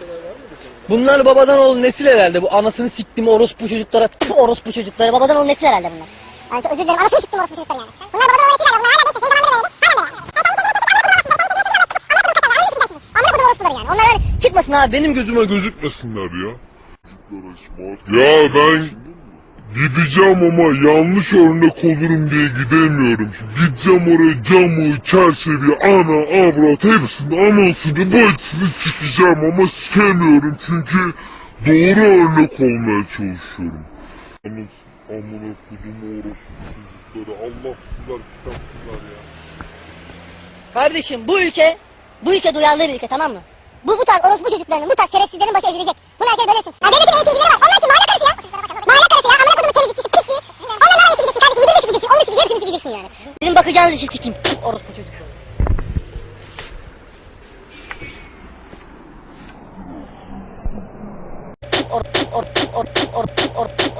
şeyler var? Bunlar babadan oğul nesil herhalde. Bu anasını siktim orospu çocuklara. Tüh orospu çocukları. Babadan oğul nesil herhalde bunlar. Yani çok özür dilerim. Anasını sıktım orospu çocukları yani. Bunlar babadan oğlan ekiler. Bunlar hala beş yaşında. Zamanında böyle. Hala böyle. Amına kodum orospuları yani. Onlar öyle Çıkmasın abi benim gözüme gözük. gözükmesinler ya. Ya ben gideceğim ama yanlış örnek olurum diye gidemiyorum. Gideceğim oraya camı, çerçeveyi, ana, avrat hepsini, anasını, bacısını sikeceğim ama sikemiyorum çünkü doğru örnek olmaya çalışıyorum. Anasını, amına kodum orospu çocukları, Allahsızlar, kitapsızlar ya. Kardeşim bu ülke Bu ülke duyarlı bir ülke tamam mı? Bu bu tarz orospu çocuklarının, bu tarz şerefsizlerin başı ezilecek. Sikeceksin yani. Benim bakacağınız işi sikeyim. Orospu çocukları. Tüh or, or, or, or, or, or, or,